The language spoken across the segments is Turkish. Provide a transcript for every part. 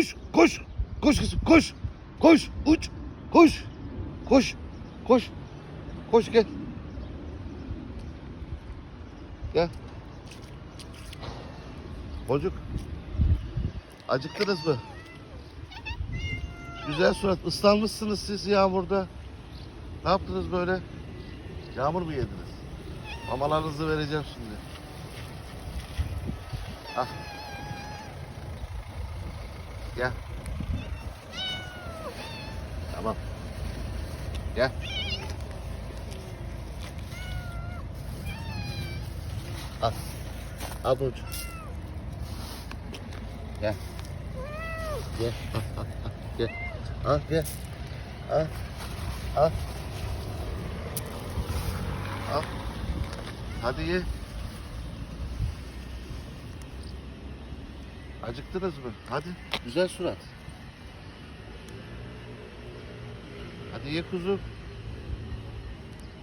Koş, koş, koş kızım, koş, koş, uç, koş, koş, koş, koş gel. Gel. Çocuk, acıktınız mı? Güzel surat, ıslanmışsınız siz yağmurda. Ne yaptınız böyle? Yağmur mu yediniz? Mamalarınızı vereceğim şimdi. Al. Gel. Tamam. Gel. Al. Al Burcu. Gel. Gel. Al, al, al. Gel. Al gel. Al. Al. Al. Hadi ye. Acıktınız mı? Hadi. Güzel surat. Hadi ye kuzum.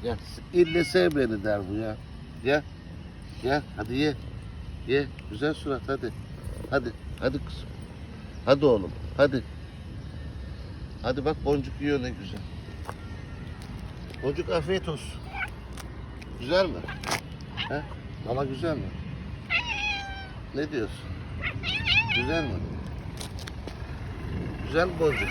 Gel. İlle sev beni der bu ya. Gel. Gel. Hadi ye. Ye. Güzel surat hadi. Hadi. Hadi kızım. Hadi oğlum. Hadi. Hadi bak boncuk yiyor ne güzel. Boncuk afiyet olsun. Güzel mi? He? Mama güzel mi? Ne diyorsun? Güzel mi? Güzel boncuk?